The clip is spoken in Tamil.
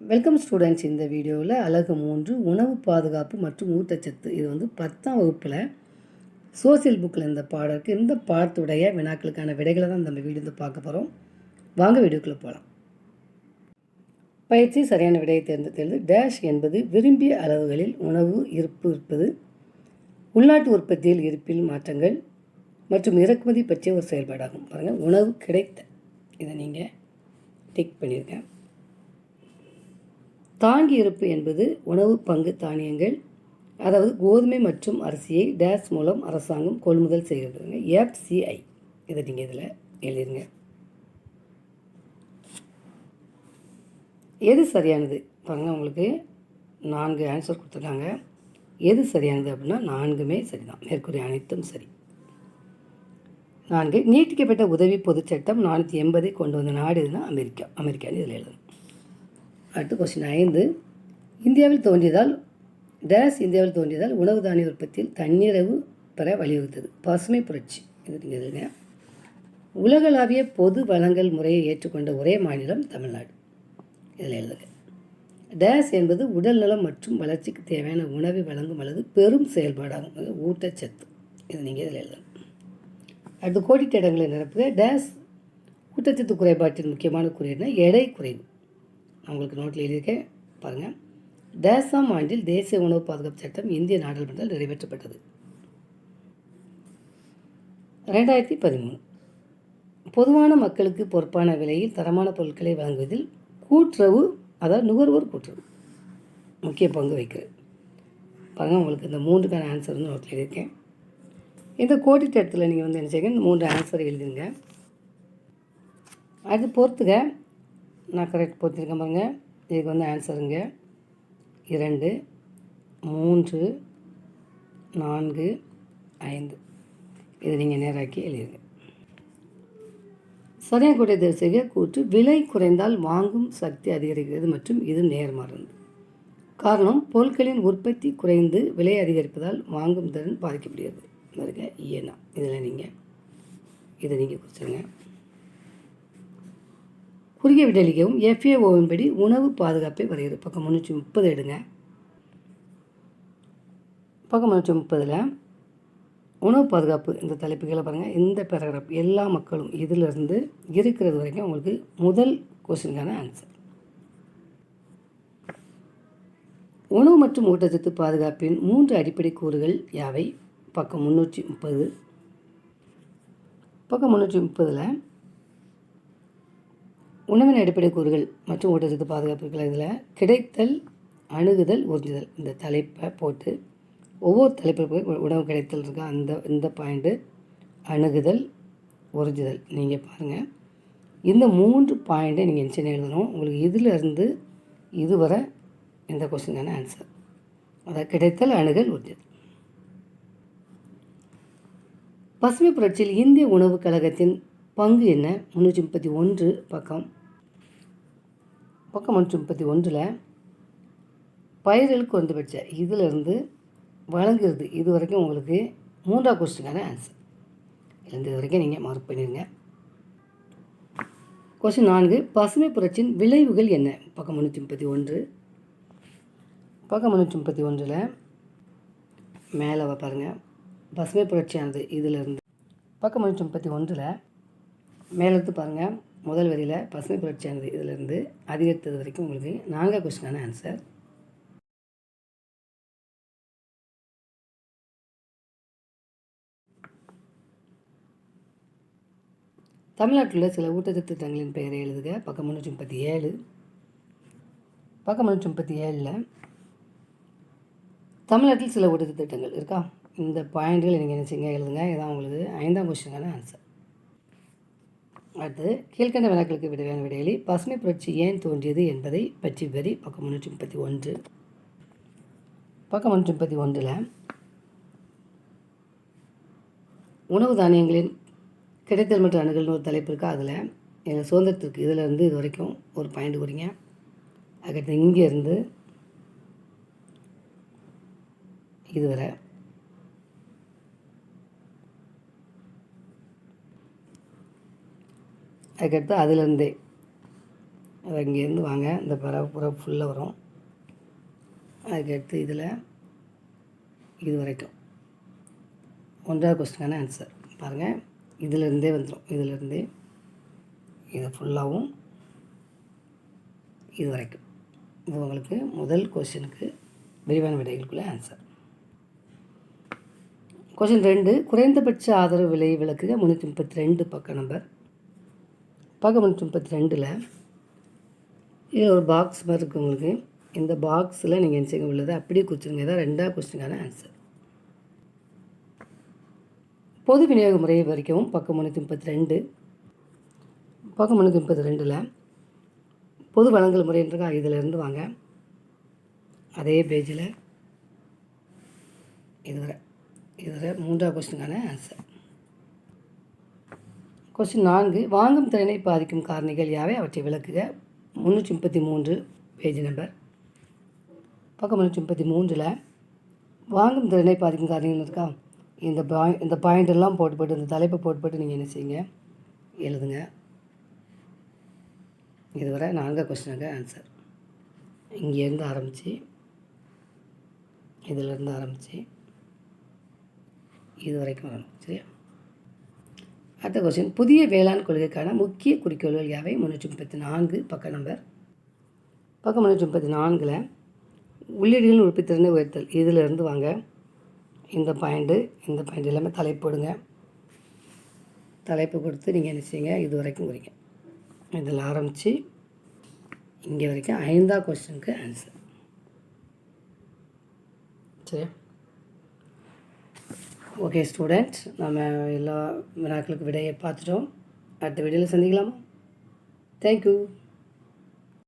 வெல்கம் ஸ்டூடெண்ட்ஸ் இந்த வீடியோவில் அழகு மூன்று உணவு பாதுகாப்பு மற்றும் ஊட்டச்சத்து. இது வந்து பத்தாம் வகுப்பில் சோசியல் புக்கில் இந்த பாடம் இருக்குது இந்த பாடத்துடைய வினாக்களுக்கான விடைகளை தான் நம்ம வீடியோ வந்து பார்க்க போகிறோம் வாங்க வீடியோக்குள்ளே போகலாம் பயிற்சி சரியான விடையை தேர்ந்தெடுத்தது டேஷ் என்பது விரும்பிய அளவுகளில் உணவு இருப்பு இருப்பது உள்நாட்டு உற்பத்தியில் இருப்பில் மாற்றங்கள் மற்றும் இறக்குமதி பற்றிய ஒரு செயல்பாடாகும். பாருங்கள் உணவு கிடைத்த. இதை நீங்கள் டிக் பண்ணியிருக்கேன் தாங்கி இருப்பு என்பது உணவு பங்கு தானியங்கள் அதாவது கோதுமை மற்றும் அரிசியை டேஸ் மூலம் அரசாங்கம் கொள்முதல் செய்கிறதுங்க எஃப்சிஐ இதை நீங்கள் இதில் எழுதிருங்க. எது சரியானது? பாருங்கள் உங்களுக்கு நான்கு ஆன்சர் கொடுத்துருக்காங்க. எது சரியானது அப்படின்னா நான்குமே சரிதான். மேற்கூறிய அனைத்தும் சரி. நான்கு நீட்டிக்கப்பட்ட உதவி பொதுச் சட்டம் நானூற்றி எண்பதை கொண்டு வந்த நாடு எதுனா அமெரிக்கா. அமெரிக்கான்னு இதில் எழுதணும் அடுத்த கொஸ்டின் ஐந்து. இந்தியாவில் தோன்றியதால் டேஸ் இந்தியாவில் தோன்றியதால் உணவு தானிய உற்பத்தியில் தன்னிறைவு பெற வலியுறுத்தது. பசுமை புரட்சி. இது நீங்கள் எழுதுங்க. உலகளாவிய பொது வளங்கள் முறையை ஏற்றுக்கொண்ட ஒரே மாநிலம் தமிழ்நாடு. இதில் எழுதுங்க. டேஸ் என்பது உடல் நலம் மற்றும் வளர்ச்சிக்கு தேவையான உணவை வழங்கும் அல்லது பெரும் செயல்பாடாகும். ஊட்டச்சத்து. இது நீங்கள் இதில் எழுதணும் அடுத்து கோடிட்டடங்களை நிரப்புக. டேஸ் ஊட்டச்சத்து குறைபாட்டின் முக்கியமான குறியீடுனா எடை குறைவு. நான் உங்களுக்கு நோட்டில் எழுதியிருக்கேன். பாருங்கள் தேசம் ஆண்டில் தேசிய உணவு பாதுகாப்பு சட்டம் இந்திய நாடாளுமன்றத்தில் நிறைவேற்றப்பட்டது. ரெண்டாயிரத்தி பதிமூணு. பொதுவான மக்களுக்கு பொறுப்பான விலையில் தரமான பொருட்களை வழங்குவதில் கூட்டுறவு அதாவது நுகர்வோர் கூட்டுறவு முக்கிய பங்கு வகிக்கிறது. பாருங்கள் உங்களுக்கு இந்த மூன்றுக்கான ஆன்சர் வந்து நோட்டில் எழுதியிருக்கேன். இந்த கோடிட்ட இடத்துல நீங்கள் வந்து என்ன செய்யுங்க? இந்த மூன்று ஆன்சர் எழுதுங்க அது பொறுத்துக்க நான் கரெக்ட் பொறுத்திருக்கேன் பாருங்கள் இதுக்கு வந்து ஆன்சருங்க இரண்டு மூன்று நான்கு ஐந்து. இதை நீங்கள் நேராக்கி எழுதுங்க. சரியான கூட்டை தேர்வு கூற்று விலை குறைந்தால் வாங்கும் சக்தி அதிகரிக்கிறது மற்றும் இது நேர்மாறானது காரணம் பொருட்களின் உற்பத்தி குறைந்து விலை அதிகரிப்பதால் வாங்கும் திறன் பாதிக்கப்படுகிறது. இருக்க இயனா. இதில் நீங்கள் இதை நீங்கள் குறிச்சுங்க குறுகிய விடலிகவும் எஃப்ஏஓவின் படி உணவு பாதுகாப்பை வரைகிறது பக்கம் முந்நூற்றி முப்பது எடுங்க. பக்கம் முந்நூற்றி முப்பதில் உணவு பாதுகாப்பு இந்த தலைப்புகளை பாருங்கள் இந்த பேராகிராஃப் எல்லா மக்களும் இதிலிருந்து இருக்கிறது வரைக்கும் உங்களுக்கு முதல் கொஸ்டினுக்கான ஆன்சர் உணவு மற்றும் ஊட்டச்சத்து பாதுகாப்பின் மூன்று அடிப்படை கூறுகள் யாவை? பக்கம் முந்நூற்றி முப்பது. பக்கம் முந்நூற்றி முப்பதில் உணவின் அடிப்படை கூறுகள் மற்றும் ஊட்டச்சத்து பாதுகாப்புகள் இதில். கிடைத்தல் அணுகுதல் உறிஞ்சுதல். இந்த தலைப்பை போட்டு ஒவ்வொரு தலைப்பிற்கும் உணவு கிடைத்தல் இருக்கா? அந்த இந்த பாயிண்ட்டு அணுகுதல் உறிஞ்சுதல். நீங்கள் பாருங்கள் இந்த மூன்று பாயிண்ட்டை நீங்கள் என்ன எழுதணும்? உங்களுக்கு இதில் இருந்து இதுவரை இந்த கொஸ்டினான ஆன்சர் அதாவது கிடைத்தல் அணுகல் உறிஞ்சுதல். பசுமை புரட்சியில் இந்திய உணவுக் கழகத்தின் பங்கு என்ன? முந்நூற்றி முப்பத்தி ஒன்று பக்கம். பக்கம் முந்நூற்றி முப்பத்தி ஒன்றில் பயிர்களுக்கு குறைந்தபட்ச இதிலிருந்து வழங்குறது இது வரைக்கும் உங்களுக்கு மூன்றாவது கொஸ்டினுக்கான ஆன்சர் இதுலேருந்து இது வரைக்கும் நீங்கள் மார்க் பண்ணிடுங்க கொஸ்டின் நான்கு பசுமை புரட்சியின் விளைவுகள் என்ன? பக்கம் முந்நூற்றி முப்பத்தி ஒன்று. பக்கம் முந்நூற்றி முப்பத்தி ஒன்றில் மேலே பாருங்கள் பசுமை புரட்சியானது இதிலிருந்து. பக்கம் முந்நூற்றி முப்பத்தி ஒன்றில் மேலெடுத்து பாருங்கள் முதல் வரியில் பசுமை புரட்சியானது இதிலிருந்து அதிகரித்தது வரைக்கும் உங்களுக்கு நான்காவது கொஸ்டினான ஆன்சர் தமிழ்நாட்டில் உள்ள சில ஊட்டச்சத்து திட்டங்களின் பெயரை எழுதுக. பக்கம் முந்நூற்றி முப்பத்தி ஏழு. பக்கம் முந்நூற்றி முப்பத்தி ஏழில் தமிழ்நாட்டில் சில ஊட்டச்சத்து திட்டங்கள் இருக்கா? இந்த பாயிண்ட்கள் நீங்கள் என்ன செய்யுங்க? எழுதுங்க. இதான் உங்களுக்கு ஐந்தாம் கொஸ்டினுக்கான ஆன்சர் அடுத்து கீழ்கண்ட வினாக்களுக்கு விடையான விடையிலே பசுமை புரட்சி ஏன் தோன்றியது என்பதை பற்றி வரி பக்கம் முன்னூற்றி முப்பத்தி ஒன்று. பக்கம் முன்னூற்றி முப்பத்தி ஒன்றில் உணவு தானியங்களின் கிடைத்தல் மற்றும் அணுகல்னு ஒரு தலைப்பு இருக்கா? அதில் எங்கள் சுதந்திரத்திற்கு இதிலிருந்து இது வரைக்கும் ஒரு பாயிண்ட் கொடுங்க அதுக்கடுத்து இங்கேருந்து இதுவரை அதுக்கடுத்து அதுலேருந்தே. அது இங்கேருந்து வாங்க இந்த பறவை பூரா ஃபுல்லாக வரும். அதுக்கடுத்து இதில் இது வரைக்கும். ஒன்றாவது கொஸ்டினான ஆன்சர் பாருங்கள் இதிலேருந்தே வந்துடும் இதிலேருந்தே இது ஃபுல்லாகவும் இது வரைக்கும். இது உங்களுக்கு முதல் கொஸ்டினுக்கு விரிவான விடைகளுக்குள்ள ஆன்சர் கொஸ்டின் ரெண்டு குறைந்தபட்ச ஆதரவு விலை விளக்குக. முந்நூற்றி முப்பத்தி ரெண்டு பக்கம் நம்பர் பக்கம் முந்நூற்றி முப்பத்தி ரெண்டில். இது ஒரு பாக்ஸ் மாதிரி இருக்குது உங்களுக்கு. இந்த பாக்ஸில் நீங்கள் என்ன செய்ய உள்ளதை அப்படியே குறிச்சிருங்க இதான் ரெண்டாவது கொஸ்டினுக்கான ஆன்சர் பொது விநியோக முறையை வரைக்கும் பக்கம் முந்நூற்றி முப்பத்தி ரெண்டு. பக்கம் முந்நூற்றி முப்பத்தி ரெண்டில் பொது வழங்கல் முறைன்றக்கா இதிலிருந்து வாங்க. அதே பேஜில் இதுவரை இதுவரை மூன்றாவது கொஸ்டினுக்கான ஆன்சர் கொஸ்டின் நான்கு வாங்கும் திறனை பாதிக்கும் காரணிகள் யாவை? அவற்றை விளக்குக. முந்நூற்றி முப்பத்தி மூன்று பேஜ் நம்பர் பக்கம் முந்நூற்றி முப்பத்தி மூன்றில் வாங்கும் திறனை பாதிக்கும் காரணிகள் இருக்கா? இந்த பாய் இந்த பாயிண்ட் எல்லாம் போட்டு போட்டு இந்த தலைப்பை போட்டு போட்டு நீங்கள் என்ன செய்யுங்க? எழுதுங்க. இதுவரை நான்கு கொஸ்டினுக்கு ஆன்சர் இங்கேருந்து ஆரம்பித்து இதிலேருந்து ஆரம்பித்து இது வரைக்கும் வரணும் சரியா அடுத்த கொஸ்டின் புதிய வேளாண் கொள்கைக்கான முக்கிய குறிக்கோள்கள் யாவை? முந்நூற்றி முப்பத்தி நான்கு பக்க நம்பர் பக்கம் முன்னூற்றி முப்பத்தி நான்கில் உள்ளீடுகளின் உற்பத்தித்திறனை உயர்த்தல். இதிலிருந்து வாங்க. இந்த பாயிண்ட்டு இந்த பாயிண்ட் எல்லாமே தலைப்பு போடுங்க. தலைப்பு கொடுத்து நீங்கள் என்ன செய்யுங்க? இது வரைக்கும் குறிங்க இதில் ஆரம்பித்து இங்கே வரைக்கும் ஐந்தாவது கொஸ்டினுக்கு ஆன்சர் சரியா? ஓகே ஸ்டூடெண்ட் நம்ம எல்லா வினாக்களுக்கு விடையை பார்த்துட்டோம். அடுத்த வீடியோவில் சந்திக்கலாமா? தேங்க்யூ